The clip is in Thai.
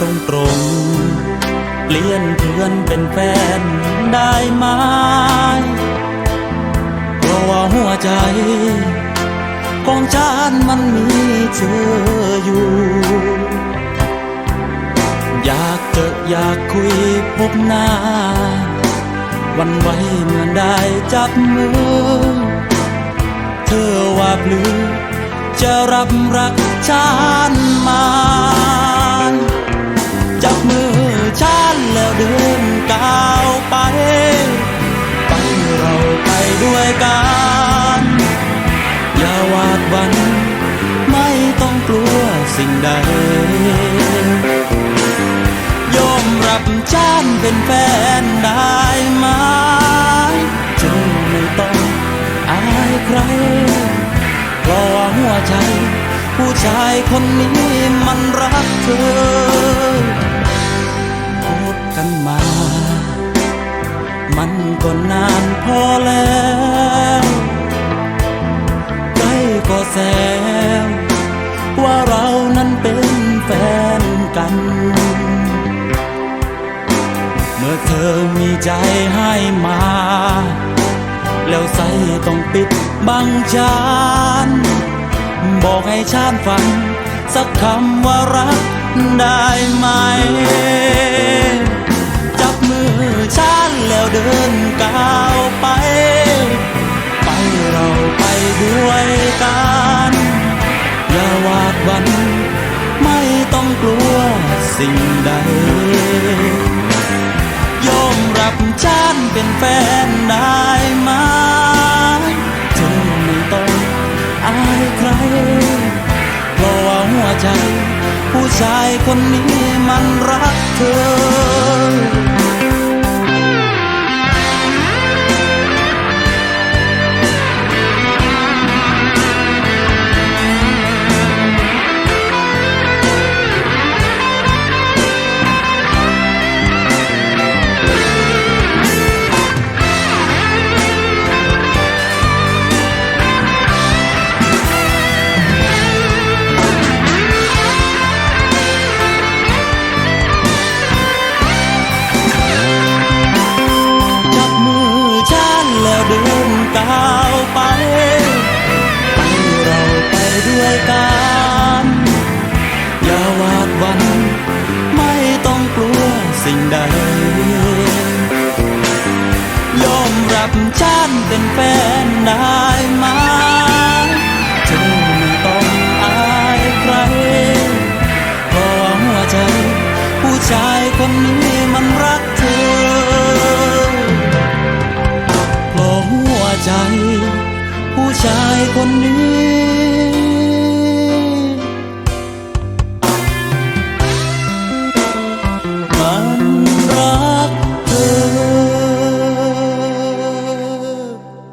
ตรงตรงเปลี่ยนเพื่อนเป็นแฟนได้ไหมเพราะว่าหัวใจของฉันมันมีเธออยู่ อยากเจออยากคุยพบหน้า วันไว้เมื่อได้จับมือ เธอว่าพลือจะรับรักฉันมา ด้วยกัน อย่าหวาดหวัน ไม่ต้องกลัวสิ่งใดยอมรับฉันเป็นแฟนได้ไหมเธอไม่ต้องอายใครเพราะว่าหัวใจ ผู้ชายคนนี้มันรักเธอพบกันมา แซวว่าเรานั้นเป็นแฟนกัน เมื่อเธอมีใจให้มา แล้วใส่ต้องปิดบังจานบอกให้ชานฟัง สักคำว่ารักได้ไหม จับมือชานแล้วเดินก้าวไป ไปเราไปด้วยกัน สิ่งใดยอมรับจันเป็นแฟนได้ไหมเธอไม่ต้องอายใคร เพราะว่าหัวใจ ผู้ชายคนนี้มันรักเธอ เป็นแฟนได้ไหมจึงไม่ต้องอายใครเพราะหัวใจ ผู้ชายคนนี้มันรักเธอเพราะหัวใจ ผู้ชายคนนี้